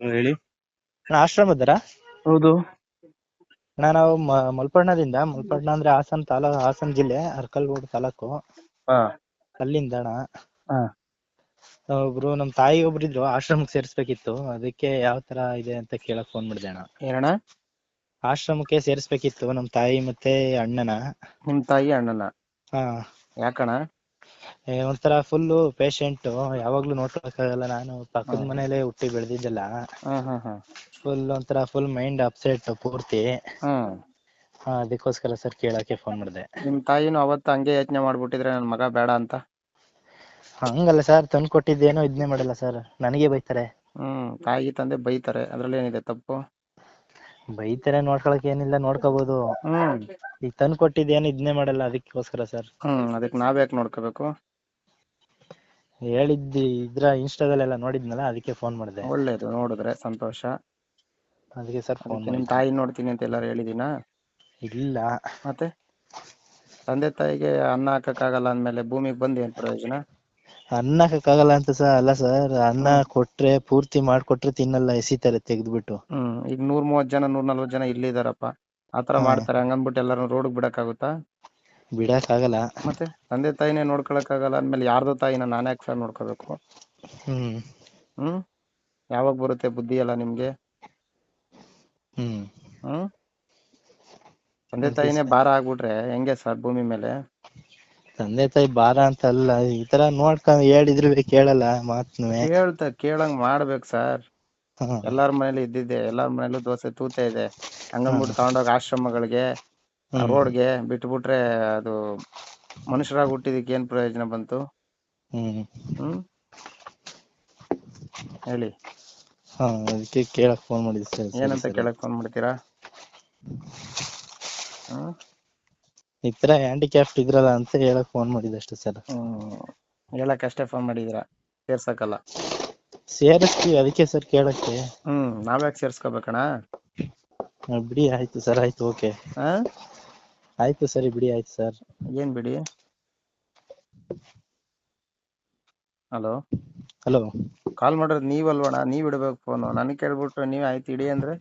ಹ್ಮ್, ಹೇಳಿ. ಅಣ್ಣ ಆಶ್ರಮದರ ಹೌದು. ಅಣ್ಣ ನಾವು ಮ- ಮಲ್ಪಣ್ಣದಿಂದ ಮಲ್ಪಣ್ಣ ಅಂದ್ರೆ ಹಾಸನ್ ತಾಲೂ ಹಾಸನ್ ಜಿಲ್ಲೆ ಅರ್ಕಲ್ಗೂಡು ತಾಲೂಕು. ಹಾ. ಅಲ್ಲಿಂದ ಅಣ್ಣ. ಹಾ. ಒಬ್ರು ನಮ್ ತಾಯಿ ಒಬ್ರು ಇದ್ರು ಆಶ್ರಮಕ್ಕೆ ಸೇರ್ಸ್ಬೇಕಿತ್ತು. ಅದಕ್ಕೆ ಯಾವ ತರ ಇದೆ ಅಂತ ಕೇಳಕ್ ಫೋನ್ ಮಾಡಿದೆ ಅಣ್ಣ. ಏನಣ್ಣ ಆಶ್ರಮಕ್ಕೆ ಸೇರ್ಸ್ಬೇಕಿತ್ತು ನಮ್ ತಾಯಿ ಮತ್ತೆ ಅಣ್ಣನ. ನಿಮ್ ತಾಯಿ ಅಣ್ಣನ? ಹಾ. ಯಾಕಣ್ಣ? ಏ, ಒಂಥರ ಫುಲ್ಲು ಪೇಷಂಟ್ ಯಾವಾಗ್ಲೂ ನೋಡ್ಕೊಳಕ್ಕಾಗಲ್ಲ ನಾನು. ಪಕ್ಕದ. ಮನೇಲೆ ಹುಟ್ಟಿ ಬೆಳೆದಿದ್ದಲ್ಲ. ಫುಲ್ ಒಂಥರ ಫುಲ್ ಮೈಂಡ್ ಅಪ್ಸೆಟ್ ಪೂರ್ತಿ. ಹಾ. ಅದಕ್ಕೋಸ್ಕರ ಸರ್ ಕೇಳಕ್ಕೆ ಫೋನ್ ಮಾಡಿದೆ. ನಿಮ್ ತಾಯಿನೂ ಅವತ್ತು ಹಂಗೆ ಯೋಚನೆ ಮಾಡ್ಬಿಟ್ಟಿದ್ರೆ ನನ್ ಮಗ ಬೇಡ ಅಂತ? ಹಂಗಲ್ಲ ಸರ್ ತಂದು ಕೊಟ್ಟಿದ್ದೇನೋ ಇದನ್ನೇ ಮಾಡಲ್ಲ ಸರ್ ನನಗೆ ಬೈತಾರೆ. ಹ್ಮ್ ತಾಯಿ ತಂದೆ ಬೈತಾರೆ. ಅದ್ರಲ್ಲಿ ಏನಿದೆ ತಪ್ಪು? ಬೈತಾರೆ ನೋಡ್ಕೊಳಕ್ ಏನಿಲ್ಲ ನೋಡ್ಕೋಬಹುದು ಹ್ಮ್. ಈಗ ತಂದು ಕೊಟ್ಟಿದ್ದೇನು ಇದನ್ನೇ ಮಾಡಲ್ಲ ಅದಕ್ಕೋಸ್ಕರ ಸರ್ ಹ್ಮ್ ಅದಕ್ಕೆ ನಾವ್ಯಾಕ್ ನೋಡ್ಕೋಬೇಕು? ಹೇಳಿದ್ದಿ ಇದ್ರ ಇನ್ಸ್ಟಾದಲ್ಲೆಲ್ಲ ನೋಡಿದ್ನಲ್ಲ ಅದಕ್ಕೆ ಫೋನ್ ಮಾಡಿದೆ. ಒಳ್ಳೇದು ನೋಡಿದ್ರೆ ಸಂತೋಷ. ಅದಕ್ಕೆ ಸರ್ ಫೋನ್ ನಿಮ್ ತಾಯಿ ನೋಡ್ತೀನಿ ಅಂತ ಎಲ್ಲಾರು ಹೇಳಿದಿನಾ ಇಲ್ಲ. ಮತ್ತೆ? ತಂದೆ ತಾಯಿಗೆ ಅನ್ನ ಹಾಕಕ್ಕಾಗಲ್ಲ ಅಂದ್ಮೇಲೆ ಭೂಮಿಗೆ ಬಂದು ಏನ್ ಪ್ರಯೋಜನ? ಅನ್ನ ಹಾಕಕ್ಕಾಗಲ್ಲ ಅಂತ ಸರ್ ಅಲ್ಲ ಸರ್ ಅನ್ನ ಕೊಟ್ರೆ ಪೂರ್ತಿ ಮಾಡ್ಕೊಟ್ರೆ ತಿನ್ನಲ್ಲ ಎಸಿತಾರೆ ತೆಗ್ದ್ಬಿಟ್ಟು. ಹ್ಮ್ ಈಗ ನೂರ್ ಮೂವತ್ ಜನ ನೂರ್ ನಲ್ವತ್ ಜನ ಇಲ್ಲಿದಾರಪ್ಪ ಆತರ. ಮಾಡ್ತಾರೆ ಹಂಗಂದ್ಬಿಟ್ಟು ಎಲ್ಲಾರು ರೋಡ್ ಬಿಡಕ್ಕಾಗುತ್ತಾ? ಬಿಡಕ್ ಆಗಲ್ಲ ಮತ್ತೆ ತಂದೆ ತಾಯಿನೇ ನೋಡ್ಕೊಳಕ್ ಆಗಲ್ಲ ಅಂದ್ಮೇಲೆ ಯಾರ್ದು ತಾಯಿನ ನಾನ್ ಯಾಕೆ ಸರ್ ನೋಡ್ಕೋಬೇಕು? ಹ್ಮ್. ಹ್ಮ್? ಯಾವಾಗ ಬರುತ್ತೆ ಬುದ್ಧಿ ಎಲ್ಲ ನಿಮ್ಗೆ? ಹ್ಮ್. ಹ್ಮ್? ತಂದೆ ತಾಯಿನೇ. ಭಾರ ಆಗ್ಬಿಟ್ರೆ ಹೆಂಗೆ ಸರ್ ಭೂಮಿ ಮೇಲೆ? ತಂದೆ ತಾಯಿ ಭಾರ ಅಂತ ಅಲ್ಲ ಈ ತರ ನೋಡ್ಕೊಂಡ್ ಹೇಳಿದ್ರು ಕೇಳಲ್ಲ ಮಾತು ಹೇಳ್ತ ಕೇಳಂಗ್ ಮಾಡ್ಬೇಕು ಸರ್. ಎಲ್ಲಾರ್ ಮನೇಲಿ ಇದ್ದಿದ್ದೆ ಎಲ್ಲಾರ ಮನೇಲೂ ದೋಸೆ ತೂತ ಇದೆ. ಹಂಗಂದ್ಬಿಟ್ಟು ತಗೊಂಡೋಗಿ ಆಶ್ರಮಗಳಿಗೆ. ರೋಡ್ಗೆ ಬಿಟ್ಬಿಟ್ರೆ ಅದು ಮನುಷ್ಯರಾಗಿ ಹುಟ್ಟಿದಕ್ಕೆ ಏನ್ ಪ್ರಯೋಜನ ಬಂತು? ಹ್ಮ್. ಹ್ಮ್. ಹೇಳಿ. ಹಾ ಅದಕ್ಕೆ ಕೇಳಕ್ ಫೋನ್ ಮಾಡಿದ್ದೆ ಸರ್ ಏನಂತ. ಕೇಳಕ್ ಫೋನ್ ಮಾಡ್ತೀರಾ? ಹ್ಮ್. ಈ ತರ ಹ್ಯಾಂಡಿಕ್ಯಾಪ್ಟ್ ಇದ್ರಲ್ಲ ಅಂತ ಹೇಳಕ್ ಫೋನ್ ಮಾಡಿದ್ದೆ ಅಷ್ಟೇ ಸರ್. ಹ್ಮ್. ಹೇಳಕ್ ಅಷ್ಟೇ ಫೋನ್ ಮಾಡಿದ್ರ ಸೇರ್ಸಕಲ್ಲ ಸೇರಿಸ್ತೀವಿ ಅದಕ್ಕೆ ಸರ್ ಕೇಳಕ್ಕೆ. ಹ್ಮ್ ನಾವ್ಯಾಕ್ ಸೇರ್ಸ್ಕೋಬೇಕಣ್ಣ? ಹಾ, ಬಿಡಿ ಆಯ್ತು ಸರ್ ಆಯ್ತು ಓಕೆ. ಹಾ? ಆಯ್ತು ಸರಿ ಬಿಡಿ ಆಯ್ತು ಸರ್ ಏನ್ ಬಿಡಿ? ಹಲೋ ಹಲೋ ಕಾಲ್ ಮಾಡೋದ್ ನೀವಲ್ವಣ ನೀವ್ ಇಡ್ಬೇಕು ಫೋನು ನನಗೆ ಕೇಳ್ಬಿಟ್ಟು ನೀವ್ ಆಯ್ತು ಇಡಿ ಅಂದ್ರೆ.